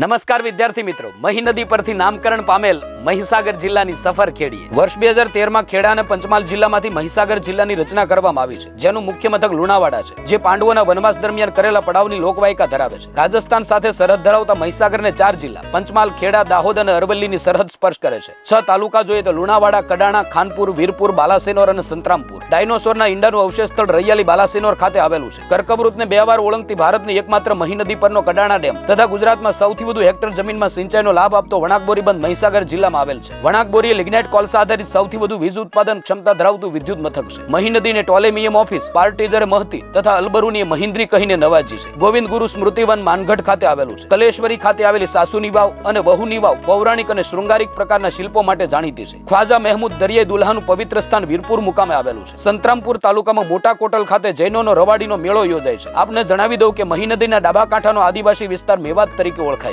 નમસ્કાર વિદ્યાર્થી મિત્રો. મહી નદી પરથી નામકરણ પામેલ મહીસાગર જિલ્લાની સફર ખેડીએ. વર્ષ બે હજાર તેરમાં ખેડા અને પંચમહાલ જિલ્લામાંથી મહીસાગર જિલ્લાની રચના કરવામાં આવી છે, જેનું મુખ્ય મથક લુણાવાડા છે, જે પાંડવોના વનવાસ દરમિયાન કરેલા પડાવની લોકવાયકા ધરાવે છે. રાજસ્થાન સાથે સરહદ ધરાવતા મહીસાગરને ચાર જિલ્લા, પંચમહાલ, ખેડા, દાહોદ અને અરવલ્લીની સરહદ સ્પર્શ કરે છે. છ તાલુકા જોઈએ તો લુણાવાડા, કડાણા, ખાનપુર, વીરપુર, બાલાસેનોર અને સંતરામપુર. ડાયનોસોરના ઈંડાનું અવશેષ સ્થળ રૈયાલી બાલાસેનોર ખાતે આવેલું છે. કર્કવૃતને બે વાર ઓળંગતી ભારતની એકમાત્ર મહી નદી પરનો કડાણા ડેમ તથા ગુજરાતમાં સૌથી વધુ હેક્ટર જમીનમાં સિંચાઈનો લાભ આપતો વણાકબોરી બંધ મહીસાગર જિલ્લામાં આવેલ છે. વણાકબોરી એ લિગ્નાઇટ કોલસા આધારિત સૌથી વધુ વીજ ઉત્પાદન ક્ષમતા ધરાવતું વિદ્યુત મથક છે. મહી નદીને ટોલેમિયમ ઓફિસ, પાર્ટીઝર મહતી તથા અલબરુની મહિન્દ્રી કહીને નવાજી છે. ગોવિંદ ગુરુ સ્મૃતિવન માનગઢ ખાતે આવેલું છે. કલેશ્વરી ખાતે આવેલી સાસુની વાવ અને વહુની વાવ પૌરાણિક અને શૃંગારિક પ્રકારના શિલ્પો માટે જાણીતી છે. ખ્વાજા મહેમૂદ દરિયાઈ દુલ્હાનું પવિત્ર સ્થાન વીરપુર મુકામે આવેલું છે. સંતરામપુર તાલુકામાં મોટા કોટલ ખાતે જૈનોનો રવાડીનો મેળો યોજાય છે. આપને જણાવી દઉં કે મહી નદીના ડાબા કાંઠાનો આદિવાસી વિસ્તાર મેવાત તરીકે ઓળખાય